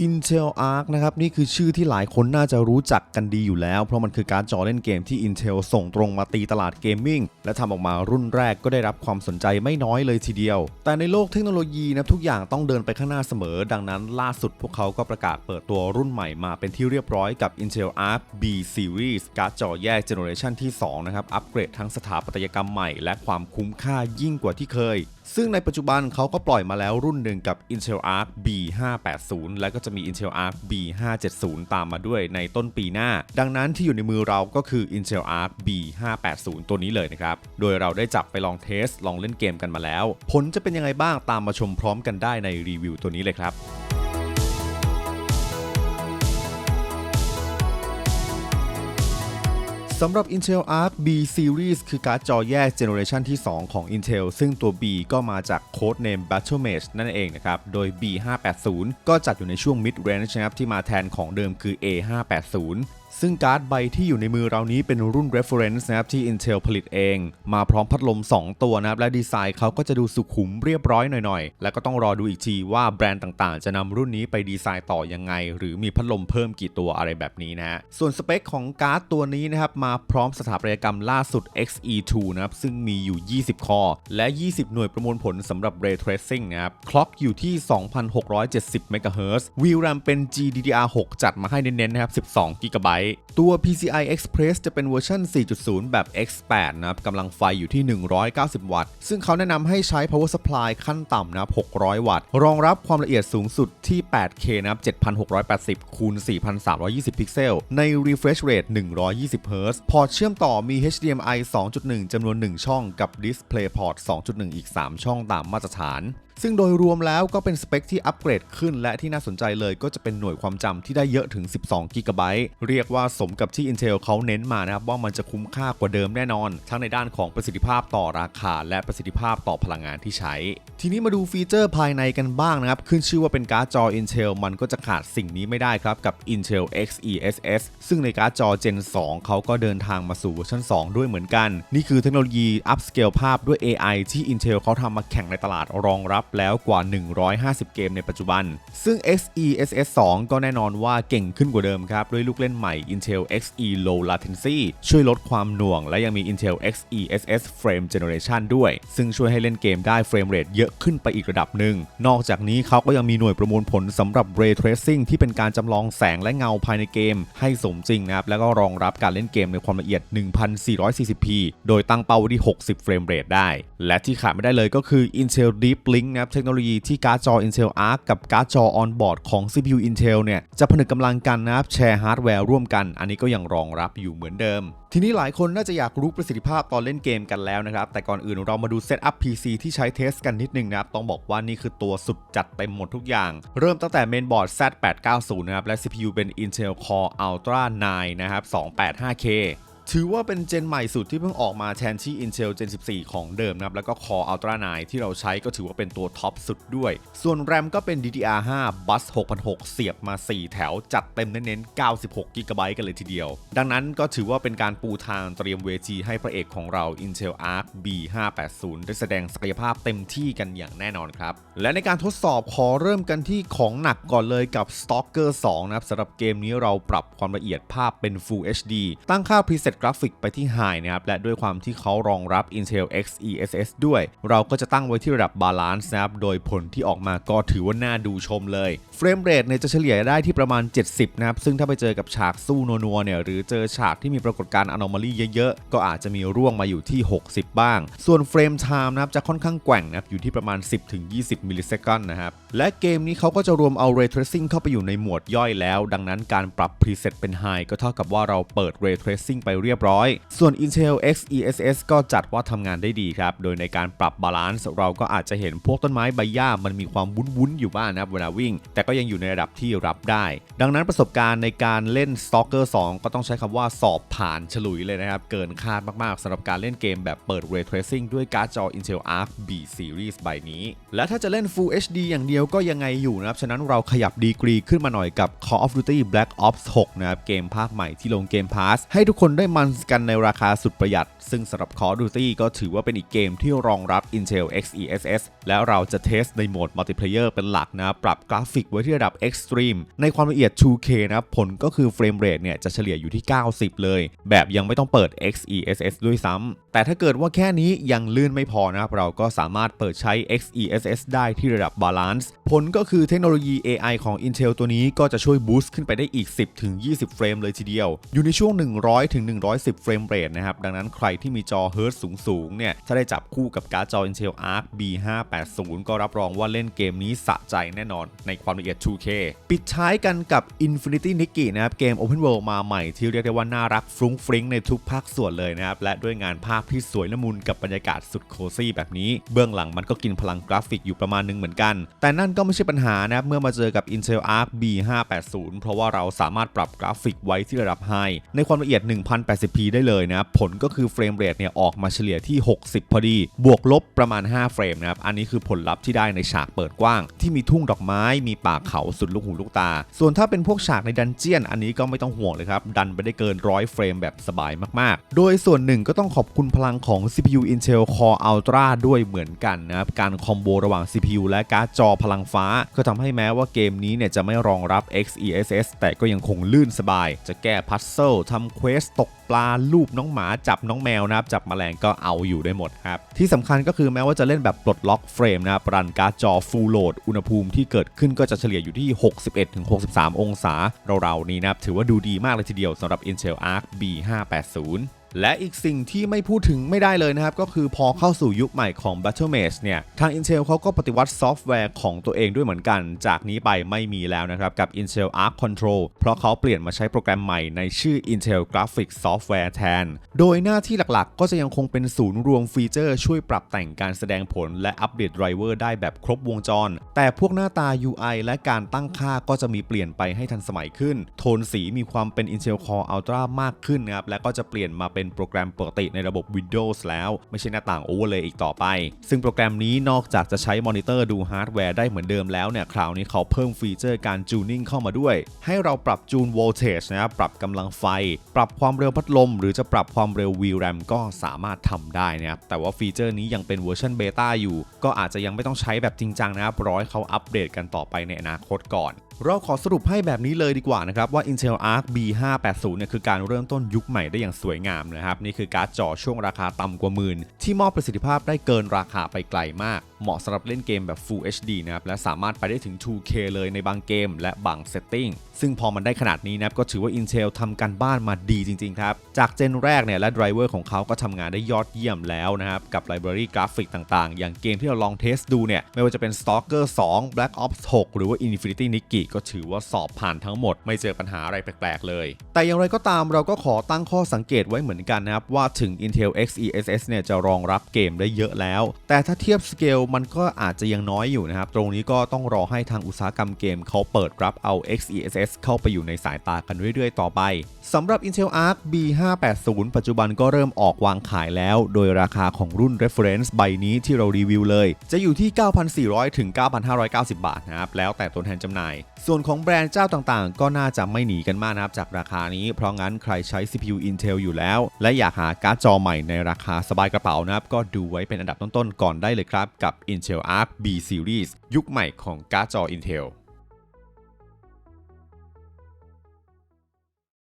in Intel Arc นะครับนี่คือชื่อที่หลายคนน่าจะรู้จักกันดีอยู่แล้ว เพราะมันคือการจอเล่นเกมที่ Intel ส่งตรงมาตีตลาดเกมมิ่งและทำออกมารุ่นแรกก็ได้รับความสนใจไม่น้อยเลยทีเดียว แต่ในโลกเทคโนโลยีนะทุกอย่างต้องเดินไปข้างหน้าเสมอ ดังนั้นล่าสุดพวกเขาก็ประกาศเปิดตัวรุ่นใหม่มาเป็นที่เรียบร้อยกับ Intel Arc B Series การ์ดจอแยกเจเนอเรชันที่2นะครับอัปเกรดทั้งสถาปัตยกรรมใหม่ และความคุ้มค่ายิ่งกว่าที่เคยซึ่งในปัจจุบันเขาก็ปล่อยมาแล้วรุ่นหนึ่งกับ Intel Arc B580 และก็จะมี Intel Arc B570 ตามมาด้วยในต้นปีหน้า ดังนั้นที่อยู่ในมือเราก็คือ Intel Arc B580 ตัวนี้เลยนะครับ โดยเราได้จับไปลองเทส ลองเล่นเกมกันมาแล้ว ผลจะเป็นยังไงบ้างตามมาชมพร้อมกันได้ในรีวิวตัวนี้เลยครับ สำหรับ Intel Arc B Series คือการ์ดจอแยกเจเนอเรชันที่ 2 ของ Intel ซึ่งตัว B ก็มาจากโค้ดเนม Battle Mage นั่นเองนะครับ โดย B580 ก็จัดอยู่ในช่วง Mid Range นะครับที่มาแทนของเดิมคือ A580 ซึ่งการ์ดใบที่อยู่ในมือเรานี้เป็นรุ่น reference นะครับที่ Intel ผลิตเอง มาพร้อมพัดลม 2 ตัวนะครับ และดีไซน์เขาก็จะดูสุขุมเรียบร้อยหน่อยๆ แล้วก็ต้องรอดูอีกทีว่าแบรนด์ต่างๆ จะนำรุ่นนี้ไปดีไซน์ต่อยังไง หรือมีพัดลมเพิ่มกี่ตัวอะไรแบบนี้นะฮะส่วนสเปคของการ์ดตัวนี้นะครับมาพร้อมสถาปัตยกรรมล่าสุด Xe2 นะครับซึ่งมีอยู่ 20 คอและ 20 หน่วยประมวลผลสำหรับ Ray Tracing นะครับคล็อกอยู่ที่ 2,670 MHz VRAM เป็น GDDR6 จัดมาให้เน้นๆนะครับ12 GB ตัว PCI Express จะเป็นเวอร์ชัน 4.0 แบบ X8 นะครับกำลังไฟอยู่ที่ 190 วัตต์ ซึ่งเขาแนะนำให้ใช้ power supply ขั้นต่ำนะครับ600 วัตต์ รองรับความละเอียดสูงสุดที่ 8K นะครับ 7,680คูณ4,320 พิกเซล ใน refresh rate 120 Hz พอร์ตเชื่อมต่อมี HDMI 2.1 จำนวน 1 ช่องกับ DisplayPort 2.1 อีก 3 ช่องตามมาตรฐาน ซึ่งโดยรวมแล้วก็เป็นสเปคที่อัปเกรดขึ้น และที่น่าสนใจเลยก็จะเป็นหน่วยความจำที่ได้เยอะถึง 12 g b เรียกว่าสมกับที่ Intel เขาเน้นมานะครับว่ามันจะคุ้มค่ากว่าเดิมแน่นอน ทั้งในด้านของประสิทธิภาพต่อราคา และประสิทธิภาพต่อพลังงานที่ใช้ ทีนี้มาดูฟีเจอร์ภายในกันบ้างนะครับ ขึ้นชื่อว่าเป็นการ์ดจอ Intel มันก็จะขาดสิ่งนี้ไม่ได้ครับกับ Intel XeSS ซึ่งในการ์ดจอ Gen 2 เขาก็เดินทางมาสู่เวอร์ชัน2 ด้วยเหมือนกัน นี่คือเทคโนโลยี upscale ภาพด้วย AI ที่ Intel เขาทำมาแข่งในตลาดรองรับแล้วกว่า 150 เกมในปัจจุบัน ซึ่ง XeSS 2 ก็แน่นอนว่าเก่งขึ้นกว่าเดิมครับ ด้วยลูกเล่นใหม่ Intel Xe Low Latency ช่วยลดความหน่วง และยังมี Intel XeSS Frame Generation ด้วย ซึ่งช่วยให้เล่นเกมได้เฟรมเรทเยอะขึ้นไปอีกระดับหนึ่ง นอกจากนี้เขาก็ยังมีหน่วยประมวลผลสำหรับ Ray Tracing ที่เป็นการจำลองแสงและเงาภายในเกม ให้สมจริงนะครับแล้วก็รองรับการเล่นเกมในความละเอียด 1440p โดยตั้งเป้าไว้ที่ 60 เฟรมเรทได้ และที่ขาดไม่ได้เลยก็คือ Intel Deep Link นะครับเทคโนโลยีที่การ์ดจอ Intel Arc กับการ์ดจอ on board ของ CPU Intel เนี่ยจะผนึกกำลังกันนะครับแชร์ฮาร์ดแวร์ร่วมกัน อันนี้ก็ยังรองรับอยู่เหมือนเดิม ทีนี้หลายคนน่าจะอยากรู้ประสิทธิภาพตอนเล่นเกมกันแล้วนะครับ แต่ก่อนอื่นเรามาดูเซตอัพ PC ที่ใช้เทสกันนิดนึงนะครับ ต้องบอกว่านี่คือตัวสุดจัดเต็มหมดทุกอย่าง เริ่มตั้งแต่เมนบอร์ด Z890 นะครับและ CPU เป็น Intel Core Ultra 9 นะครับ 285K ถือว่าเป็นเจนใหม่สุดที่เพิ่งออกมาแทนที่ Intel Gen 14 ของเดิมนะครับ แล้วก็ Core Ultra 9 ที่เราใช้ก็ถือว่าเป็นตัวท็อปสุดด้วย ส่วน RAM ก็เป็น DDR5 Bus 6006 เสียบมา 4 แถว จัดเต็มเน้นๆ 96 GB กันเลยทีเดียว ดังนั้นก็ถือว่าเป็นการปูทางเตรียมเวทีให้พระเอกของเรา Intel Arc B580 ได้แสดงศักยภาพเต็มที่กันอย่างแน่นอนครับ และในการทดสอบขอเริ่มกันที่ของหนักก่อนเลยกับ Stalker 2 นะครับสำหรับเกมนี้เราปรับความละเอียดภาพเป็น Full HD ตั้งค่า preset กราฟิกไปที่ High นะครับและด้วยความที่เขารองรับ Intel XeSS ด้วย เราก็จะตั้งไว้ที่ระดับ Balance นะครับโดยผลที่ออกมาก็ถือว่าน่าดูชมเลย เฟรมเรทเนี่ยจะเฉลี่ยได้ที่ประมาณ 70 นะครับ ซึ่งถ้าไปเจอกับฉากสู้นัวๆเนี่ยหรือเจอฉากที่มีปรากฏการณ์ anomaly เยอะๆ ก็อาจจะมีร่วงมาอยู่ที่ 60 บ้าง ส่วนเฟรมไทม์นะครับจะค่อนข้างแกว่งนะครับอยู่ที่ประมาณ 10-20 มิลลิเซคันนะครับ และเกมนี้เขาก็จะรวมเอา Ray Tracing เข้าไปอยู่ในหมวดย่อยแล้ว ดังนั้นการปรับ preset เป็น High ก็เท่ากับว่าเราเปิด Ray Tracing ไปเรียบร้อย ส่วน Intel XeSS ก็จัดว่าทำงานได้ดีครับ โดยในการปรับบาลานซ์เราก็อาจจะเห็นพวกต้นไม้ใบหญ้ามันมีความวุ้นๆอยู่บ้างนะครับเวลาวิ่ง แต่ก็ยังอยู่ในระดับที่รับได้ ดังนั้นประสบการณ์ในการเล่น Stalker 2 ก็ต้องใช้คำว่าสอบผ่านฉลุยเลยนะครับ เกินคาดมากๆสำหรับการเล่นเกมแบบเปิด Ray Tracing ด้วยการ์ดจอ Intel Arc B Series ใบนี้ และถ้าจะเล่น Full HD อย่างเดียวก็ยังไงอยู่นะครับ ฉะนั้นเราขยับดีกรีขึ้นมาหน่อยกับ Call of Duty Black Ops 6 นะครับ เกมภาคใหม่ที่ลงเกม Pass ให้ทุกคนได้มันกันในราคาสุดประหยัด ซึ่งสำหรับ Call of Duty ก็ถือว่าเป็นอีกเกมที่รองรับ Intel XeSS และเราจะเทสในโหมดมัลติเพลเยอร์เป็นหลักนะปรับกราฟิกไว้ว้ที่ระดับ Extreme ในความละเอียด 2K นะครับผลก็คือเฟรมเรทเนี่ยจะเฉลี่ยอยู่ที่ 90 เลย แบบยังไม่ต้องเปิด XeSS ด้วยซ้ำแต่ถ้าเกิดว่าแค่นี้ยังลื่นไม่พอนะครับเราก็สามารถเปิดใช้ XeSS ได้ที่ระดับ Balance ผลก็คือเทคโนโลยี AI ของ Intel ตัวนี้ก็จะช่วยบูสต์ขึ้นไปได้อีก 10-20 เฟรมเลยทีเดียว อยู่ในช่วง 100-110 เฟรมเรทนะครับดังนั้นใครที่มีจอเฮิร์ตสูงๆเนี่ยถ้าได้จับคู่กับการ์ดจอ Intel Arc B580 ก็รับรองว่าเล่นเกมนี้สะใจแน่นอนในความละเอียด 2K ปิดท้ายกันกับ Infinity Nikki นะครับเกม Open World มาใหม่ที่เรียกได้ว่าน่ารักฟรุ้งฟริ้งในทุกภาคส่วนเลยนะครับ และด้วยงานภาพที่สวยละมุนกับบรรยากาศสุดโคซี่แบบนี้ เบื้องหลังมันก็กินพลังกราฟิกอยู่ประมาณนึงเหมือนกัน แต่นั่นก็ไม่ใช่ปัญหานะครับ เมื่อมาเจอกับ Intel Arc B580 เพราะว่าเราสามารถปรับกราฟิกไว้ที่ระดับ High ในความละเอียด 1080p ได้เลยนะครับผลก็คือเฟรมเรทเนี่ยออกมาเฉลี่ยที่ 60 พอดี บวกลบประมาณ 5 เฟรมนะครับอันนี้คือผลลัพธ์ที่ได้ในฉากเปิดกว้าง ที่มีทุ่งดอกไม้มีป่าเขาสุดลูกหูลูกตา ส่วนถ้าเป็นพวกฉากในดันเจียนอันนี้ก็ไม่ต้องห่วงเลยครับ ดันไปได้เกินร้อยเฟรมแบบสบายมากๆ โดยส่วนหนึ่งก็ต้องขอบคุณพลังของ CPU Intel Core Ultra ด้วยเหมือนกันนะครับ การคอมโบระหว่าง CPU และการ์ดจอพลังฟ้า ก็ทำให้แม้ว่าเกมนี้เนี่ยจะไม่รองรับ XeSS แต่ก็ยังคงลื่นสบาย จะแก้พัซเซิลทำเควสตก ปลาลูบน้องหมาจับน้องแมวนะครับจับแมลงก็เอาอยู่ได้หมดครับที่สำคัญก็คือแม้ว่าจะเล่นแบบปลดล็อกเฟรมนะครับรันการ์ดจอฟูลโหลดอุณหภูมิที่เกิดขึ้นก็จะเฉลี่ยอยู่ที่ 61-63 องศาเราๆนี้นะครับถือว่าดูดีมากเลยทีเดียวสำหรับ Intel Arc B580 และอีกสิ่งที่ไม่พูดถึงไม่ได้เลยนะครับ ก็คือพอเข้าสู่ยุคใหม่ของ Battle Mage เนี่ย ทาง Intel เขาก็ปฏิวัติซอฟต์แวร์ของตัวเองด้วยเหมือนกัน จากนี้ไปไม่มีแล้วนะครับกับ Intel Arc Control เพราะเขาเปลี่ยนมาใช้โปรแกรมใหม่ในชื่อ Intel Graphics Software แทน โดยหน้าที่หลักๆ ก็จะยังคงเป็นศูนย์รวมฟีเจอร์ช่วยปรับแต่งการแสดงผลและอัปเดตไดรเวอร์ได้แบบครบวงจร แต่พวกหน้าตา UI และการตั้งค่าก็จะมีเปลี่ยนไปให้ทันสมัยขึ้น โทนสีมีความเป็น Intel Core Ultra มากขึ้นนะครับและก็จะเปลี่ยนมาเป็น็นโปรแกรมปกติในระบบ Windows แล้ว ไม่ใช่หน้าต่าง Overlay อีกต่อไป ซึ่งโปรแกรมนี้นอกจากจะใช้มอนิเตอร์ดูฮาร์ดแวร์ได้เหมือนเดิมแล้วเนี่ย คราวนี้เขาเพิ่มฟีเจอร์การจูนิ่งเข้ามาด้วย ให้เราปรับจูน voltage นะครับ ปรับกำลังไฟ ปรับความเร็วพัดลม หรือจะปรับความเร็ว VRAM ก็สามารถทำได้นะครับ แต่ว่าฟีเจอร์นี้ยังเป็นเวอร์ชันเบต้าอยู่ ก็อาจจะยังไม่ต้องใช้แบบจริงจังนะครับรอให้เขาอัปเดตกันต่อไปในอนาคตก่อน เราขอสรุปให้แบบนี้เลยดีกว่านะครับ ว่า Intel Arc B580 เนี่ยคือการเริ่มต้นยุคใหม่ได้อย่างสวยงามนะครับ นี่คือการ์ดจอช่วงราคาต่ำกว่าหมื่น ที่มอบประสิทธิภาพได้เกินราคาไปไกลมาก เหมาะสำหรับเล่นเกมแบบ Full HD นะครับ และสามารถไปได้ถึง 2K เลยในบางเกมและบางเซตติ้งซึ่งพอมันได้ขนาดนี้นะครับก็ถือว่า Intel ทำการบ้านมาดีจริงๆครับ จากเจนแรกเนี่ยและไดรเวอร์ของเขาก็ทำงานได้ยอดเยี่ยมแล้วนะครับกับไลบรารีกราฟิกต่างๆ อย่างเกมที่เราลองเทสดูเนี่ยไม่ว่าจะเป็น Stalker 2 Black Ops 6 หรือว่า Infinity Nikki ก็ถือว่าสอบผ่านทั้งหมด ไม่เจอปัญหาอะไรแปลกๆเลย แต่อย่างไรก็ตามเราก็ขอตั้งข้อสังเกตไว้เหมือนกันนะครับ ว่าถึง Intel XeSS เนี่ยจะรองรับเกมได้เยอะแล้ว แต่ถ้าเทียบสเกลมันก็อาจจะยังน้อยอยู่นะครับ ตรงนี้ก็ต้องรอให้ทางอุตสาหกรรมเกมเขาเปิดรับเอา XeSS เข้าไปอยู่ในสายตากันเรื่อยๆ ต่อไปสำหรับ Intel Arc B580 ปัจจุบันก็เริ่มออกวางขายแล้ว โดยราคาของรุ่น reference ใบนี้ที่เรารีวิวเลย จะอยู่ที่ 9,400 ถึง 9,590 บาทนะครับ แล้วแต่ตัวแทนจำหน่ายส่วนของแบรนด์เจ้าต่างๆ ก็น่าจะไม่หนีกันมากนะครับจากราคานี้ เพราะงั้นใครใช้ CPU Intel อยู่แล้ว และอยากหาการ์ดจอใหม่ในราคาสบายกระเป๋านะครับ ก็ดูไว้เป็นอันดับต้นๆ ก่อนได้เลยครับ กับ Intel Arc B Series ยุคใหม่ของการ์ดจอ Intel